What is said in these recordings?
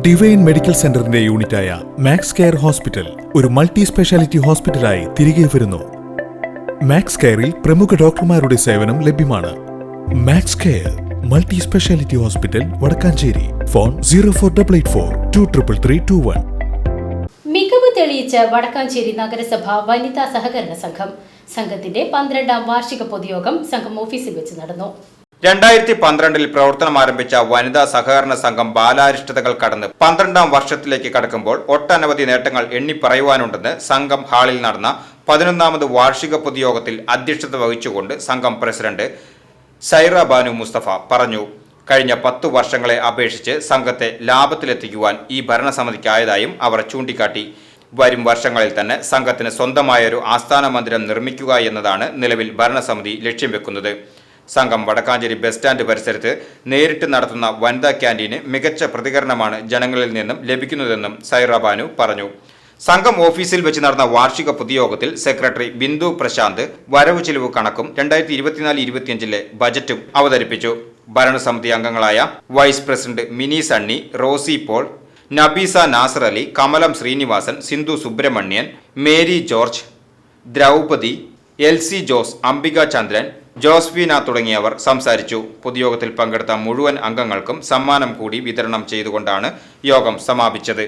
Divine medical സെന്ററിന്റെ യൂണിറ്റായ Max care hospital ഒരു മൾട്ടി സ്പെഷ്യാലിറ്റി ഹോസ്പിറ്റലായി തിരികെ വരുന്നു. മാക്സ് കെയറിൽ പ്രമുഖ ഡോക്ടർമാരുടെ സേവനം ലഭ്യമാണ്. Max care multi speciality hospital Vadakkanchery. Phone zero four double eight four two triple three two one മികവ് തെളിയിച്ച വടക്കാഞ്ചേരി നഗരസഭ വനിതാ സഹകരണ സംഘം. സംഘത്തിന്റെ പന്ത്രണ്ടാം വാർഷിക പൊതുയോഗം സംഘം ഓഫീസിൽ വെച്ച് നടന്നു. രണ്ടായിരത്തി പന്ത്രണ്ടിൽ പ്രവർത്തനം ആരംഭിച്ച വനിതാ സഹകരണ സംഘം ബാലാരിഷ്ടതകൾ കടന്ന് പന്ത്രണ്ടാം വർഷത്തിലേക്ക് കടക്കുമ്പോൾ ഒട്ടനവധി നേട്ടങ്ങൾ എണ്ണിപ്പറയുവാനുണ്ടെന്ന് സംഘം ഹാളിൽ നടന്ന പതിനൊന്നാമത് വാർഷിക പൊതുയോഗത്തിൽ അധ്യക്ഷത വഹിച്ചുകൊണ്ട് സംഘം പ്രസിഡന്റ് സൈറ ബാനു മുസ്തഫ പറഞ്ഞു. കഴിഞ്ഞ പത്തു വർഷങ്ങളെ അപേക്ഷിച്ച് സംഘത്തെ ലാഭത്തിലെത്തിക്കുവാൻ ഈ ഭരണസമിതിക്കായതായും അവർ ചൂണ്ടിക്കാട്ടി. വരും വർഷങ്ങളിൽ തന്നെ സംഘത്തിന് സ്വന്തമായൊരു ആസ്ഥാന മന്ദിരം നിർമ്മിക്കുക എന്നതാണ് നിലവിൽ ഭരണസമിതി ലക്ഷ്യം വെക്കുന്നത്. സംഘം വടക്കാഞ്ചേരി ബസ് സ്റ്റാൻഡ് പരിസരത്ത് നേരിട്ട് നടത്തുന്ന വനിതാ ക്യാന്റീന് മികച്ച പ്രതികരണമാണ് ജനങ്ങളിൽ നിന്നും ലഭിക്കുന്നതെന്നും സൈറ ബാനു പറഞ്ഞു. സംഘം ഓഫീസിൽ വെച്ച് നടന്ന വാർഷിക പൊതുയോഗത്തിൽ സെക്രട്ടറി ബിന്ദു പ്രശാന്ത് വരവ് ചിലവ് കണക്കും രണ്ടായിരത്തി ഇരുപത്തിനാല് ഇരുപത്തിയഞ്ചിലെ ബജറ്റും അവതരിപ്പിച്ചു. ഭരണസമിതി അംഗങ്ങളായ vice president Mini Sunny Rosy Paul Nabeesa Nasar Ali Kamalam Srinivasan Sindhu Subramanian Mary George Draupadi L C Jose Ambika Chandran Josephina തുടങ്ങിയവർ സംസാരിച്ചു. പൊതുയോഗത്തിൽ പങ്കെടുത്ത മുഴുവൻ അംഗങ്ങൾക്കും സമ്മാനം കൂടി വിതരണം ചെയ്തുകൊണ്ടാണ് യോഗം സമാപിച്ചത്.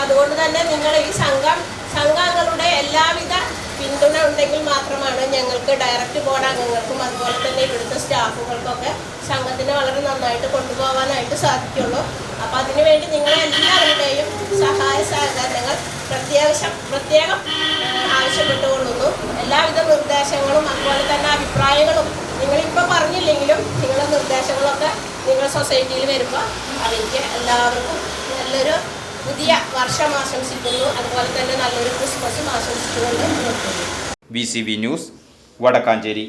അതുകൊണ്ട് തന്നെ നിങ്ങൾ ഈ സംഘം സംഘങ്ങളുടെ എല്ലാവിധ പിന്തുണ ഉണ്ടെങ്കിൽ മാത്രമാണ് ഞങ്ങൾക്ക് ഡയറക്റ്റ് ബോർഡ് അംഗങ്ങൾക്കും അതുപോലെ തന്നെ ഇവിടുത്തെ സ്റ്റാഫുകൾക്കൊക്കെ സംഘത്തിനെ വളരെ നന്നായിട്ട് കൊണ്ടുപോകാനായിട്ട് സാധിക്കുള്ളൂ. അപ്പൊ അതിനുവേണ്ടി നിങ്ങളെല്ലാവരുടെയും സഹായ സഹകരണങ്ങൾ പ്രത്യേകം നിർദ്ദേശങ്ങളൊക്കെ നിങ്ങൾ സൊസൈറ്റിയിൽ വരുമ്പോൾ അറിയിക്കുക. എല്ലാവർക്കും നല്ലൊരു പുതിയ വർഷം ആശംസിക്കുന്നു. അതുപോലെ തന്നെ നല്ലൊരു ക്രിസ്മസും ആശംസിച്ചുകൊണ്ട് നിർത്തുന്നു. V C news Vadakkanchery.